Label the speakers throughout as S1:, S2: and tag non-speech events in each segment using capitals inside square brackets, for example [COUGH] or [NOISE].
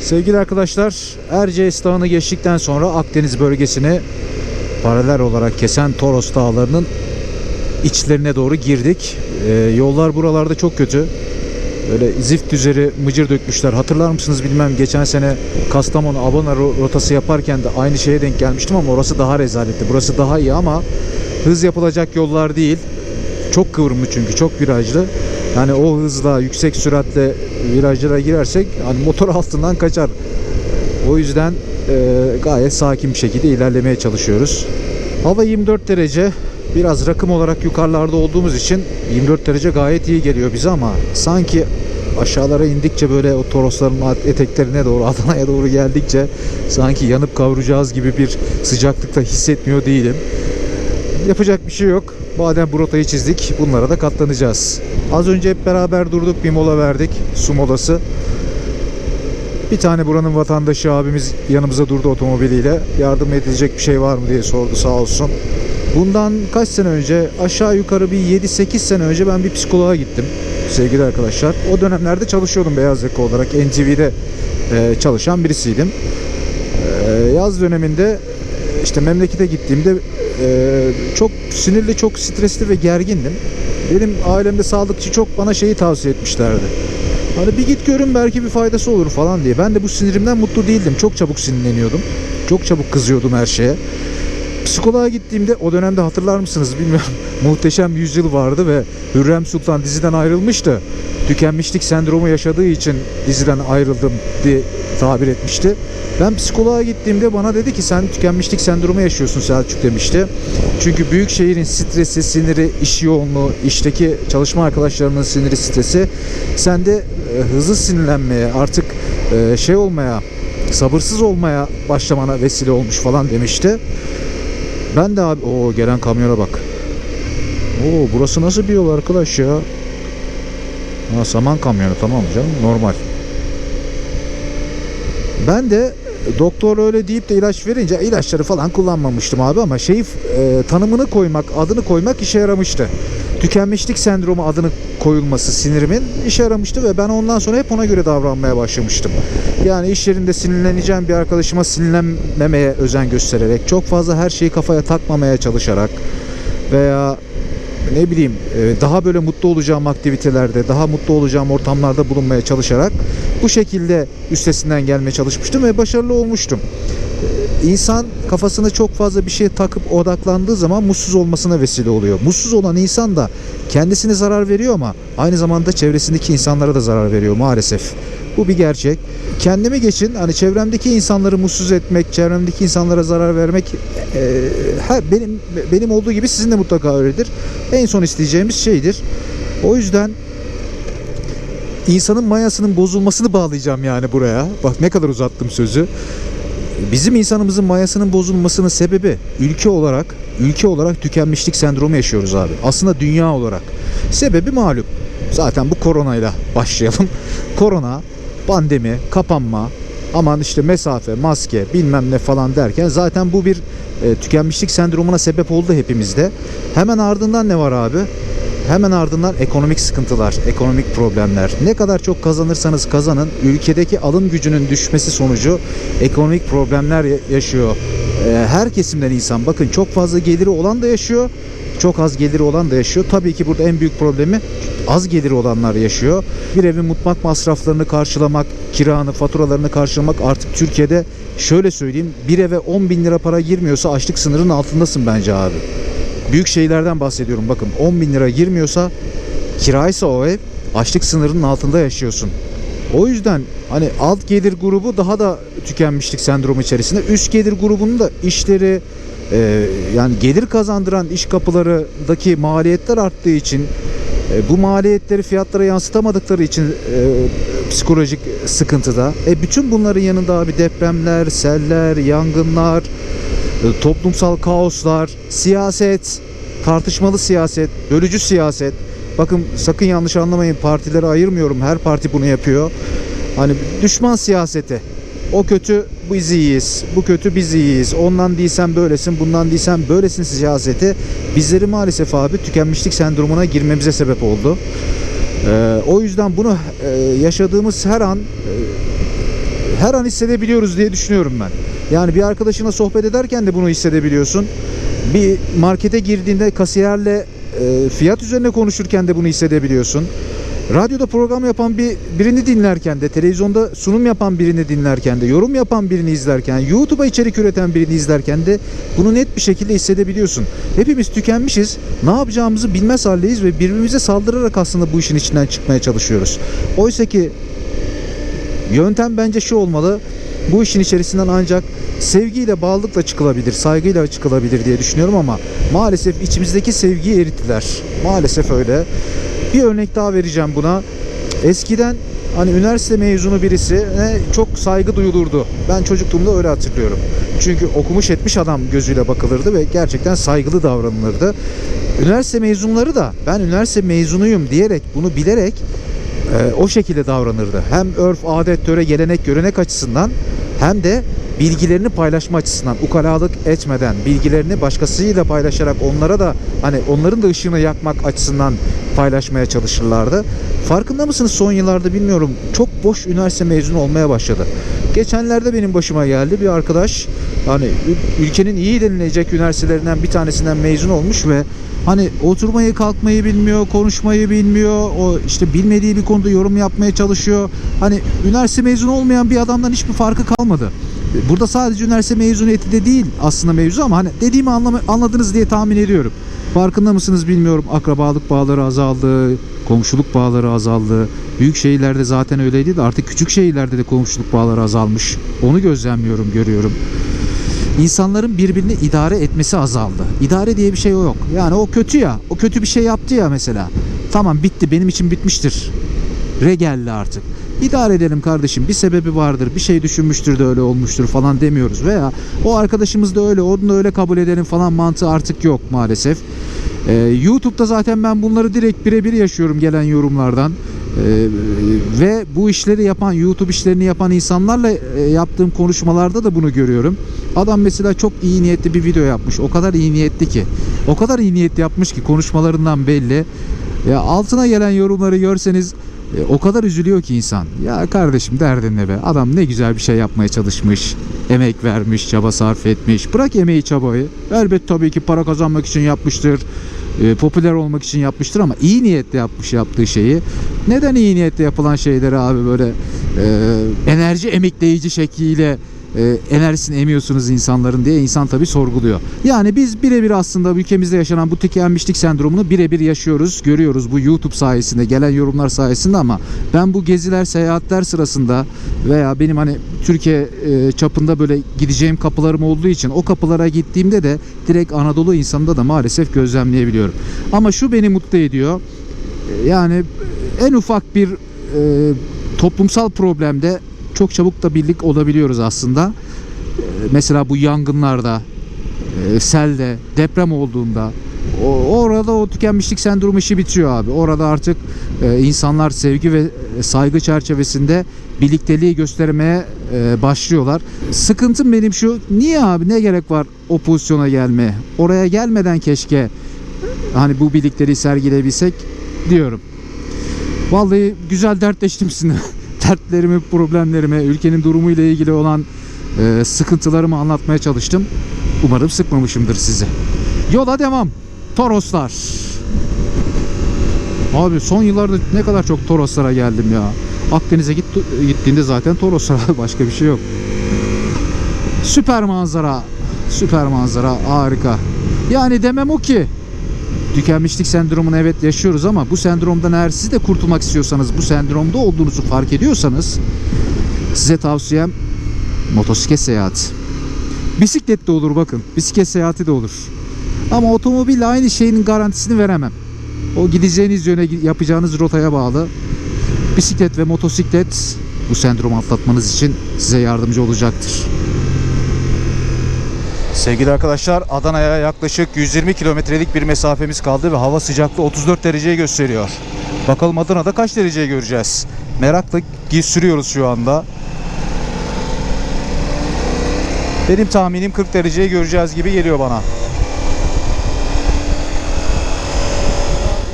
S1: Sevgili arkadaşlar, Erciyes Dağı'nı geçtikten sonra Akdeniz bölgesine paralel olarak kesen Toros Dağları'nın içlerine doğru girdik. Ee, yollar buralarda çok kötü. Böyle zift üzeri mıcır dökmüşler. Hatırlar mısınız bilmem geçen sene Kastamonu Abona ro- rotası yaparken de aynı şeye denk gelmiştim ama orası daha rezaletti. Burası daha iyi ama hız yapılacak yollar değil. Çok kıvrımlı çünkü çok virajlı. Yani o hızla yüksek süratle virajlara girersek hani motor [LAUGHS] altından kaçar. O yüzden e, gayet sakin bir şekilde ilerlemeye çalışıyoruz. Hava 24 derece. Biraz rakım olarak yukarılarda olduğumuz için 24 derece gayet iyi geliyor bize ama sanki aşağılara indikçe böyle o Torosların eteklerine doğru [LAUGHS] Adana'ya doğru geldikçe sanki yanıp kavrulacağız gibi bir sıcaklıkta hissetmiyor değilim. Yapacak bir şey yok. Madem bu rotayı çizdik bunlara da katlanacağız. Az önce hep beraber durduk bir mola verdik. Su molası. Bir tane buranın vatandaşı abimiz yanımıza durdu otomobiliyle. Yardım edilecek bir şey var mı diye sordu sağ olsun. Bundan kaç sene önce aşağı yukarı bir 7-8 sene önce ben bir psikoloğa gittim sevgili arkadaşlar. O dönemlerde çalışıyordum beyaz yaka olarak NTV'de e, çalışan birisiydim. E, yaz döneminde işte memlekete gittiğimde e, çok sinirli, çok stresli ve gergindim. Benim ailemde sağlıkçı çok bana şeyi tavsiye etmişlerdi. Hani bir git görün belki bir faydası olur falan diye. Ben de bu sinirimden mutlu değildim. Çok çabuk sinirleniyordum. Çok çabuk kızıyordum her şeye. Psikoloğa gittiğimde o dönemde hatırlar mısınız bilmiyorum. [LAUGHS] Muhteşem Yüzyıl vardı ve Hürrem Sultan diziden ayrılmıştı. Tükenmişlik sendromu yaşadığı için diziden ayrıldım diye tabir etmişti. Ben psikoloğa gittiğimde bana dedi ki sen tükenmişlik sendromu yaşıyorsun Selçuk demişti. Çünkü büyük şehrin stresi, siniri, iş yoğunluğu, işteki çalışma arkadaşlarının siniri, stresi sende e, hızlı sinirlenmeye, artık e, şey olmaya, sabırsız olmaya başlamana vesile olmuş falan demişti. Ben de abi o gelen kamyona bak. Oo burası nasıl bir yol arkadaş ya? Ha, saman kamyonu tamam canım normal. Ben de doktor öyle deyip de ilaç verince ilaçları falan kullanmamıştım abi ama şeyi e, tanımını koymak, adını koymak işe yaramıştı. Tükenmişlik sendromu adını koyulması sinirimin işe yaramıştı ve ben ondan sonra hep ona göre davranmaya başlamıştım. Yani iş yerinde sinirleneceğim bir arkadaşıma sinirlenmemeye özen göstererek, çok fazla her şeyi kafaya takmamaya çalışarak veya ne bileyim e, daha böyle mutlu olacağım aktivitelerde, daha mutlu olacağım ortamlarda bulunmaya çalışarak bu şekilde üstesinden gelmeye çalışmıştım ve başarılı olmuştum. İnsan kafasına çok fazla bir şeye takıp odaklandığı zaman mutsuz olmasına vesile oluyor. Mutsuz olan insan da kendisine zarar veriyor ama aynı zamanda çevresindeki insanlara da zarar veriyor maalesef. Bu bir gerçek. Kendimi geçin hani çevremdeki insanları mutsuz etmek, çevremdeki insanlara zarar vermek e, her benim benim olduğu gibi sizin de mutlaka öyledir. En son isteyeceğimiz şeydir. O yüzden insanın mayasının bozulmasını bağlayacağım yani buraya. Bak ne kadar uzattım sözü. Bizim insanımızın mayasının bozulmasının sebebi ülke olarak ülke olarak tükenmişlik sendromu yaşıyoruz abi. Aslında dünya olarak. Sebebi malum. Zaten bu koronayla [LAUGHS] başlayalım. Korona, pandemi, kapanma, aman işte mesafe, maske, bilmem ne falan derken zaten bu bir e, tükenmişlik sendromuna sebep oldu hepimizde. Hemen ardından ne var abi? Hemen ardından ekonomik sıkıntılar, ekonomik problemler. Ne kadar çok kazanırsanız kazanın, ülkedeki alım gücünün düşmesi sonucu ekonomik problemler ya- yaşıyor. Ee, Her kesimden insan bakın çok fazla geliri olan da yaşıyor, çok az geliri olan da yaşıyor. Tabii ki burada en büyük problemi az geliri olanlar yaşıyor. Bir evin mutfak masraflarını karşılamak, kiranı, faturalarını karşılamak artık Türkiye'de şöyle söyleyeyim bir eve 10 bin lira para girmiyorsa açlık sınırının altındasın bence abi. Büyük şeylerden bahsediyorum bakın 10 bin lira girmiyorsa kiraysa o ev açlık sınırının altında yaşıyorsun. O yüzden hani alt gelir grubu daha da tükenmişlik sendromu içerisinde. Üst gelir grubunun da işleri e, yani gelir kazandıran iş kapılarındaki maliyetler arttığı için e, bu maliyetleri fiyatlara yansıtamadıkları için e, psikolojik sıkıntıda. E, bütün bunların yanında abi depremler, seller, yangınlar, toplumsal kaoslar, siyaset, tartışmalı siyaset, bölücü siyaset. Bakın sakın yanlış anlamayın partileri ayırmıyorum. Her parti bunu yapıyor. Hani düşman siyaseti. O kötü biz iyiyiz. Bu kötü biz iyiyiz. Ondan değilsen böylesin, bundan değilsen böylesin siyaseti. Bizleri maalesef abi tükenmişlik sendromuna girmemize sebep oldu. Ee, o yüzden bunu e, yaşadığımız her an e, her an hissedebiliyoruz diye düşünüyorum ben. Yani bir arkadaşına sohbet ederken de bunu hissedebiliyorsun. Bir markete girdiğinde kasiyerle e, fiyat üzerine konuşurken de bunu hissedebiliyorsun. Radyoda program yapan bir birini dinlerken de, televizyonda sunum yapan birini dinlerken de, yorum yapan birini izlerken, YouTube'a içerik üreten birini izlerken de bunu net bir şekilde hissedebiliyorsun. Hepimiz tükenmişiz. Ne yapacağımızı bilmez haldeyiz ve birbirimize saldırarak aslında bu işin içinden çıkmaya çalışıyoruz. Oysa ki Yöntem bence şu olmalı. Bu işin içerisinden ancak sevgiyle, bağlılıkla çıkılabilir, saygıyla çıkılabilir diye düşünüyorum ama maalesef içimizdeki sevgiyi erittiler. Maalesef öyle. Bir örnek daha vereceğim buna. Eskiden hani üniversite mezunu birisi çok saygı duyulurdu. Ben çocukluğumda öyle hatırlıyorum. Çünkü okumuş etmiş adam gözüyle bakılırdı ve gerçekten saygılı davranılırdı. Üniversite mezunları da ben üniversite mezunuyum diyerek bunu bilerek e, o şekilde davranırdı. Hem örf, adet, töre, gelenek, görenek açısından hem de bilgilerini paylaşma açısından ukalalık etmeden bilgilerini başkasıyla paylaşarak onlara da hani onların da ışığını yakmak açısından paylaşmaya çalışırlardı. Farkında mısınız son yıllarda bilmiyorum çok boş üniversite mezunu olmaya başladı. Geçenlerde benim başıma geldi bir arkadaş hani ül- ülkenin iyi denilecek üniversitelerinden bir tanesinden mezun olmuş ve hani oturmayı kalkmayı bilmiyor, konuşmayı bilmiyor. O işte bilmediği bir konuda yorum yapmaya çalışıyor. Hani üniversite mezunu olmayan bir adamdan hiçbir farkı kalmadı. Burada sadece üniversite mezuniyeti de değil aslında mevzu ama hani dediğimi anladınız diye tahmin ediyorum. Farkında mısınız bilmiyorum. Akrabalık bağları azaldı, komşuluk bağları azaldı. Büyük şehirlerde zaten öyleydi de artık küçük şehirlerde de komşuluk bağları azalmış. Onu gözlemliyorum, görüyorum. İnsanların birbirini idare etmesi azaldı. İdare diye bir şey yok. Yani o kötü ya. O kötü bir şey yaptı ya mesela. Tamam bitti benim için bitmiştir. Re geldi artık. İdare edelim kardeşim. Bir sebebi vardır. Bir şey düşünmüştür de öyle olmuştur falan demiyoruz. Veya o arkadaşımız da öyle. Onu da öyle kabul edelim falan mantığı artık yok maalesef. Ee, YouTube'da zaten ben bunları direkt birebir yaşıyorum gelen yorumlardan. Ee, ve bu işleri yapan, YouTube işlerini yapan insanlarla e, yaptığım konuşmalarda da bunu görüyorum. Adam mesela çok iyi niyetli bir video yapmış. O kadar iyi niyetli ki. O kadar iyi niyetli yapmış ki konuşmalarından belli. Ya altına gelen yorumları görseniz e, o kadar üzülüyor ki insan. Ya kardeşim derdin ne be? Adam ne güzel bir şey yapmaya çalışmış. Emek vermiş, çaba sarf etmiş. Bırak emeği çabayı. Elbet tabii ki para kazanmak için yapmıştır. e, popüler olmak için yapmıştır ama iyi niyetle yapmış yaptığı şeyi. Neden iyi niyetle yapılan şeyleri abi böyle e, enerji emekleyici şekliyle e, enerjisini emiyorsunuz insanların diye insan tabii sorguluyor. Yani biz birebir aslında ülkemizde yaşanan bu tükenmişlik sendromunu birebir yaşıyoruz, görüyoruz bu YouTube sayesinde, gelen yorumlar sayesinde ama ben bu geziler, seyahatler sırasında veya benim hani Türkiye e, çapında böyle gideceğim kapılarım olduğu için o kapılara gittiğimde de direkt Anadolu insanında da maalesef gözlemleyebiliyorum. Ama şu beni mutlu ediyor. E, Yani en ufak bir e, toplumsal problemde çok çabuk da birlik olabiliyoruz aslında. E, Mesela bu yangınlarda, e, selde, deprem olduğunda orada o tükenmişlik sendromu işi bitiyor abi. Orada artık e, insanlar sevgi ve saygı çerçevesinde birlikteliği göstermeye e, başlıyorlar. Sıkıntım benim şu. Niye abi ne gerek var o pozisyona gelmeye? Oraya gelmeden keşke hani bu birlikteliği sergileyebilsek diyorum. Vallahi güzel dertleştim sizinle. [LAUGHS] Dertlerimi, problemlerimi, ülkenin durumuyla ilgili olan e, sıkıntılarımı anlatmaya çalıştım. Umarım sıkmamışımdır sizi. Yola devam. Toroslar. Abi son yıllarda ne kadar çok Toroslara geldim ya. Akdeniz'e git, gittiğinde zaten Toroslar [LAUGHS] başka bir şey yok. Süper manzara. Süper manzara harika. Yani demem o ki tükenmişlik sendromunu evet yaşıyoruz ama bu sendromdan eğer siz de kurtulmak istiyorsanız, bu sendromda olduğunuzu fark ediyorsanız size tavsiyem motosiklet seyahati. Bisiklet de olur bakın. Bisiklet seyahati de olur. Ama otomobille aynı şeyin garantisini veremem. O gideceğiniz yöne yapacağınız rotaya bağlı. Bisiklet ve motosiklet bu sendromu atlatmanız için size yardımcı olacaktır. Sevgili arkadaşlar Adana'ya yaklaşık 120 kilometrelik bir mesafemiz kaldı ve hava sıcaklığı 34 dereceyi gösteriyor. Bakalım Adana'da kaç dereceyi göreceğiz. Merakla sürüyoruz şu anda. Benim tahminim 40 dereceyi göreceğiz gibi geliyor bana.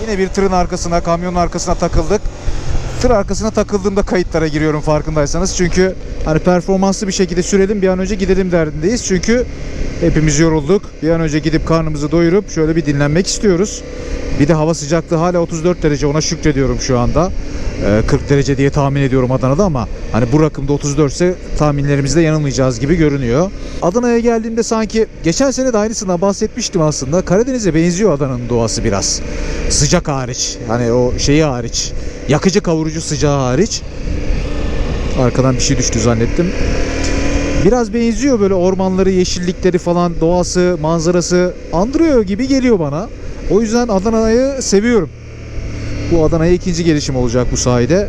S1: Yine bir tırın arkasına, kamyonun arkasına takıldık. Tır arkasına takıldığımda kayıtlara giriyorum farkındaysanız. Çünkü hani performanslı bir şekilde sürelim bir an önce gidelim derdindeyiz. Çünkü hepimiz yorulduk. Bir an önce gidip karnımızı doyurup şöyle bir dinlenmek istiyoruz. Bir de hava sıcaklığı hala 34 derece ona şükrediyorum şu anda. Ee, 40 derece diye tahmin ediyorum Adana'da ama hani bu rakımda 34 ise tahminlerimizde yanılmayacağız gibi görünüyor. Adana'ya geldiğimde sanki geçen sene de aynısından bahsetmiştim aslında. Karadeniz'e benziyor Adana'nın doğası biraz. Sıcak hariç. Hani o şeyi hariç. Yakıcı kavurucu sıcağı hariç. Arkadan bir şey düştü zannettim. Biraz benziyor böyle ormanları, yeşillikleri falan, doğası, manzarası andırıyor gibi geliyor bana. O yüzden Adana'yı seviyorum. Bu Adana'ya ikinci gelişim olacak bu sayede.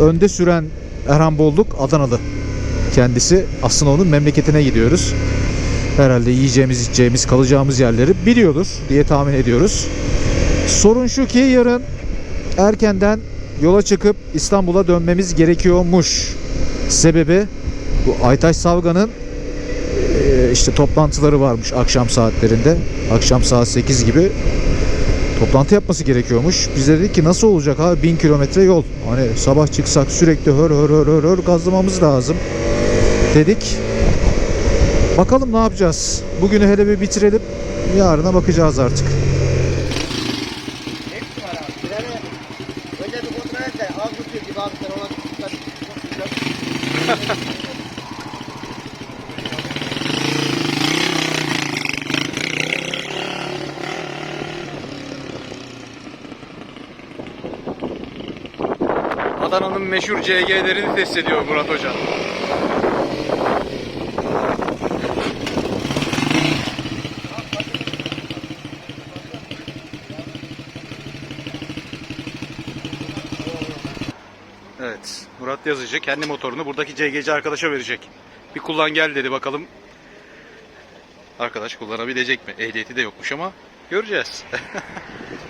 S1: Önde süren Erhan Bolluk Adanalı kendisi. Aslında onun memleketine gidiyoruz. Herhalde yiyeceğimiz, içeceğimiz, kalacağımız yerleri biliyordur diye tahmin ediyoruz. Sorun şu ki yarın erkenden yola çıkıp İstanbul'a dönmemiz gerekiyormuş. Sebebi bu Aytaş Savgan'ın işte toplantıları varmış akşam saatlerinde. Akşam saat 8 gibi toplantı yapması gerekiyormuş. Biz de dedik ki nasıl olacak abi 1000 kilometre yol. Hani sabah çıksak sürekli hör hör hör hör hör gazlamamız lazım dedik. Bakalım ne yapacağız. Bugünü hele bir bitirelim. Yarına bakacağız artık.
S2: Hepsi var abi. Bir tane önce bir kontrol et de az tutuyor gibi abi sen ona dikkat et.
S3: Adana'nın meşhur CG'lerini test ediyor Murat Hoca. Evet, Murat Yazıcı kendi motorunu buradaki CGC arkadaşa verecek. Bir kullan gel dedi bakalım. Arkadaş kullanabilecek mi? Ehliyeti de yokmuş ama göreceğiz. [LAUGHS]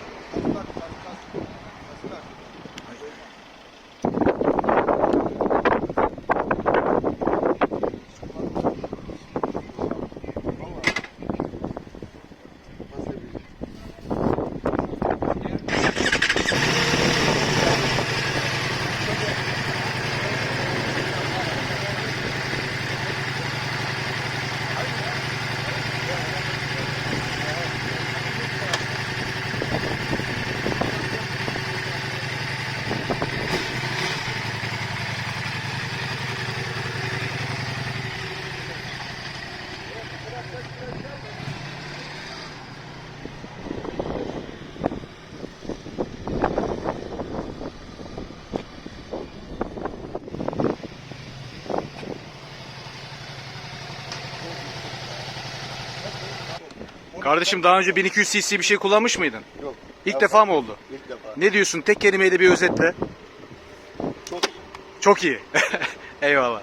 S3: Kardeşim daha önce 1200 cc bir şey kullanmış mıydın?
S2: Yok.
S3: İlk defa mı oldu?
S2: İlk defa.
S3: Ne diyorsun? Tek kelimeyle bir özetle.
S2: Çok
S3: Çok iyi. [LAUGHS] Eyvallah.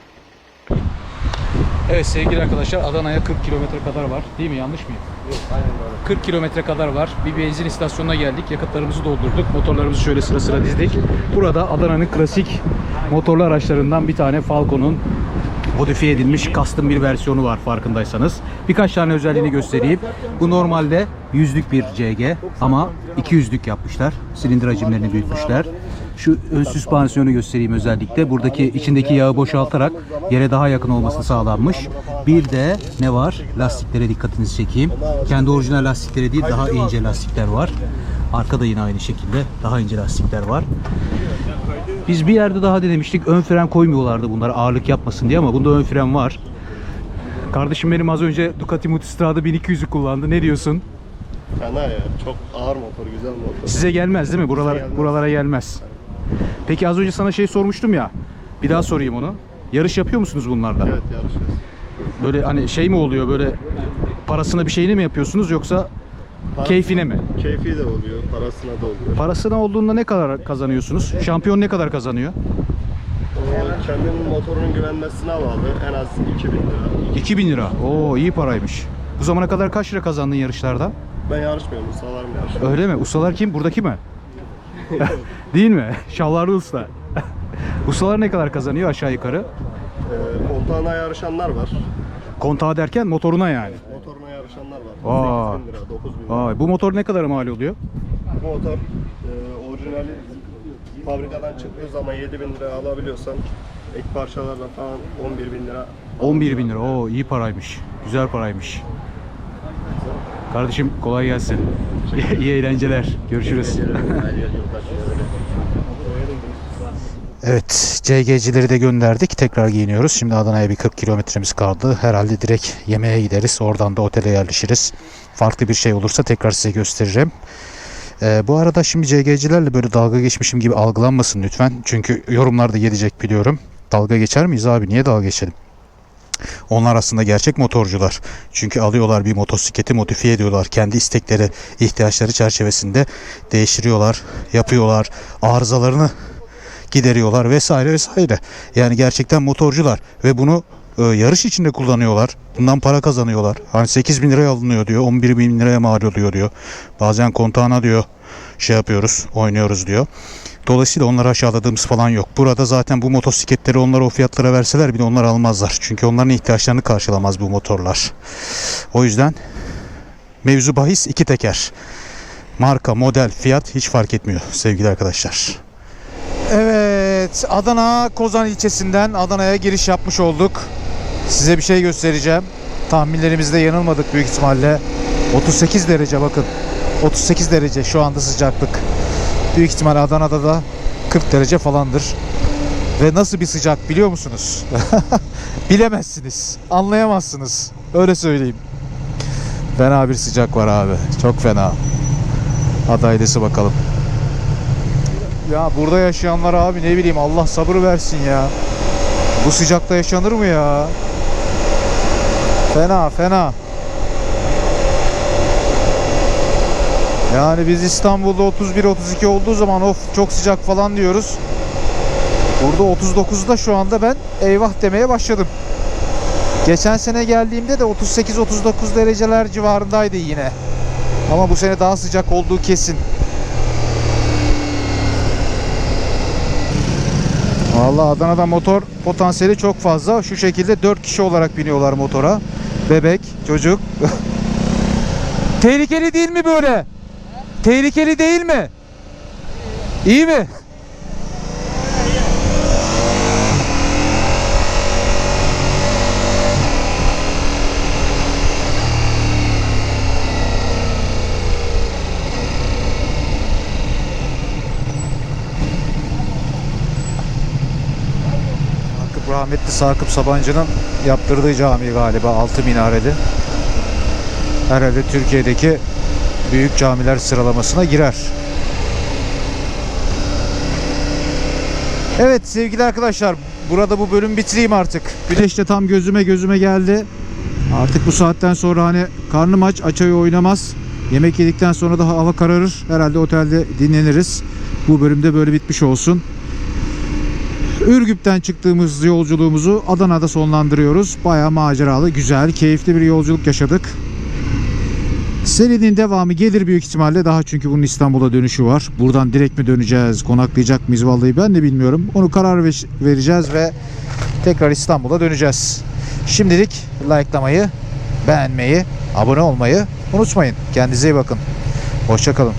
S3: Evet sevgili arkadaşlar Adana'ya 40 kilometre kadar var. Değil mi? Yanlış mıyım?
S2: Yok aynen öyle.
S3: 40 kilometre kadar var. Bir benzin istasyonuna geldik. Yakıtlarımızı doldurduk. Motorlarımızı şöyle sıra sıra dizdik. Burada Adana'nın klasik motorlu araçlarından bir tane Falcon'un modifiye edilmiş custom bir versiyonu var farkındaysanız. Birkaç tane özelliğini göstereyim. Bu normalde yüzlük bir CG ama 200'lük yapmışlar. Silindir hacimlerini büyütmüşler. Şu ön süspansiyonu göstereyim özellikle. Buradaki içindeki yağı boşaltarak yere daha yakın olması sağlanmış. Bir de ne var? Lastiklere dikkatinizi çekeyim. Kendi orijinal lastikleri değil daha ince lastikler var. Arkada yine aynı şekilde daha ince lastikler var. Biz bir yerde daha denemiştik. Ön fren koymuyorlardı bunlara ağırlık yapmasın diye ama bunda ön fren var. Kardeşim benim az önce Ducati Multistrada 1200'ü kullandı. Ne diyorsun?
S2: Fena ya. Çok ağır motor, güzel motor.
S3: Size gelmez değil mi? Buralar,
S2: gelmez.
S3: buralara gelmez. Peki az önce sana şey sormuştum ya. Bir daha sorayım onu. Yarış yapıyor musunuz bunlarla?
S2: Evet yarışıyoruz.
S3: Böyle hani şey mi oluyor böyle parasına bir şeyini mi yapıyorsunuz yoksa keyfine mi?
S2: Keyfi de oluyor, parasına da oluyor.
S3: Parasına olduğunda ne kadar kazanıyorsunuz? Şampiyon ne kadar kazanıyor?
S2: O kendinin motorunun güvenmesine bağlı. En az 2000 lira.
S3: 2000 lira. Oo iyi paraymış. Bu zamana kadar kaç lira kazandın yarışlarda?
S2: Ben yarışmıyorum, ustalarım yarışıyor.
S3: Öyle mi? Ustalar kim? Buradaki mi? [LAUGHS] Değil mi? Şalvarlı usta. Ustalar ne kadar kazanıyor aşağı yukarı?
S2: Ee, kontağına yarışanlar var.
S3: Kontağı derken motoruna yani.
S2: Yarışanlar var.
S3: Aa.
S2: 8000 lira, 9000 lira.
S3: Vay, bu motor ne kadar mal oluyor?
S2: Bu motor e, orijinali
S4: fabrikadan çıktığı zaman 7 bin lira alabiliyorsan ek parçalarla falan 11 bin lira
S3: 11 bin lira. Oo iyi paraymış. Güzel paraymış. Kardeşim kolay gelsin. [LAUGHS] iyi eğlenceler. Görüşürüz. [LAUGHS]
S1: Evet, CG'cileri de gönderdik. Tekrar giyiniyoruz. Şimdi Adana'ya bir 40 kilometremiz kaldı. Herhalde direkt yemeğe gideriz. Oradan da otele yerleşiriz. Farklı bir şey olursa tekrar size gösteririm. Ee, bu arada şimdi CG'cilerle böyle dalga geçmişim gibi algılanmasın lütfen. Çünkü yorumlarda gelecek biliyorum. Dalga geçer miyiz abi? Niye dalga geçelim? Onlar aslında gerçek motorcular. Çünkü alıyorlar bir motosikleti modifiye ediyorlar. Kendi istekleri, ihtiyaçları çerçevesinde değiştiriyorlar, yapıyorlar. Arızalarını gideriyorlar vesaire vesaire. Yani gerçekten motorcular ve bunu e, yarış içinde kullanıyorlar. Bundan para kazanıyorlar. Hani 8 bin liraya alınıyor diyor. 11 bin liraya mal oluyor diyor. Bazen kontağına diyor şey yapıyoruz, oynuyoruz diyor. Dolayısıyla onları aşağıladığımız falan yok. Burada zaten bu motosikletleri onlara o fiyatlara verseler bile onlar almazlar. Çünkü onların ihtiyaçlarını karşılamaz bu motorlar. O yüzden mevzu bahis iki teker. Marka, model, fiyat hiç fark etmiyor sevgili arkadaşlar. Evet, Adana Kozan ilçesinden Adana'ya giriş yapmış olduk. Size bir şey göstereceğim. Tahminlerimizde yanılmadık büyük ihtimalle. 38 derece bakın. 38 derece şu anda sıcaklık. Büyük ihtimal Adana'da da 40 derece falandır. Ve nasıl bir sıcak biliyor musunuz? [LAUGHS] Bilemezsiniz. Anlayamazsınız. Öyle söyleyeyim. Fena bir sıcak var abi. Çok fena. Adaylesi bakalım. Ya burada yaşayanlar abi ne bileyim Allah sabır versin ya. Bu sıcakta yaşanır mı ya? Fena fena. Yani biz İstanbul'da 31-32 olduğu zaman of çok sıcak falan diyoruz. Burada 39'da şu anda ben eyvah demeye başladım. Geçen sene geldiğimde de 38-39 dereceler civarındaydı yine. Ama bu sene daha sıcak olduğu kesin. Vallahi Adana'da motor potansiyeli çok fazla. Şu şekilde 4 kişi olarak biniyorlar motora. Bebek, çocuk. [LAUGHS] Tehlikeli değil mi böyle? Tehlikeli değil mi? İyi mi? Sakıp rahmetli Sakıp Sabancı'nın yaptırdığı cami galiba altı minareli. Herhalde Türkiye'deki büyük camiler sıralamasına girer. Evet sevgili arkadaşlar burada bu bölüm bitireyim artık. Güneş de tam gözüme gözüme geldi. Artık bu saatten sonra hani karnım aç aç ayı oynamaz. Yemek yedikten sonra da hava kararır. Herhalde otelde dinleniriz. Bu bölümde böyle bitmiş olsun. Ürgüp'ten çıktığımız yolculuğumuzu Adana'da sonlandırıyoruz. Bayağı maceralı, güzel, keyifli bir yolculuk yaşadık. Serinin devamı gelir büyük ihtimalle daha çünkü bunun İstanbul'a dönüşü var. Buradan direkt mi döneceğiz, konaklayacak mıyız vallahi ben de bilmiyorum. Onu karar ve- vereceğiz ve tekrar İstanbul'a döneceğiz. Şimdilik likelamayı, beğenmeyi, abone olmayı unutmayın. Kendinize iyi bakın. Hoşçakalın.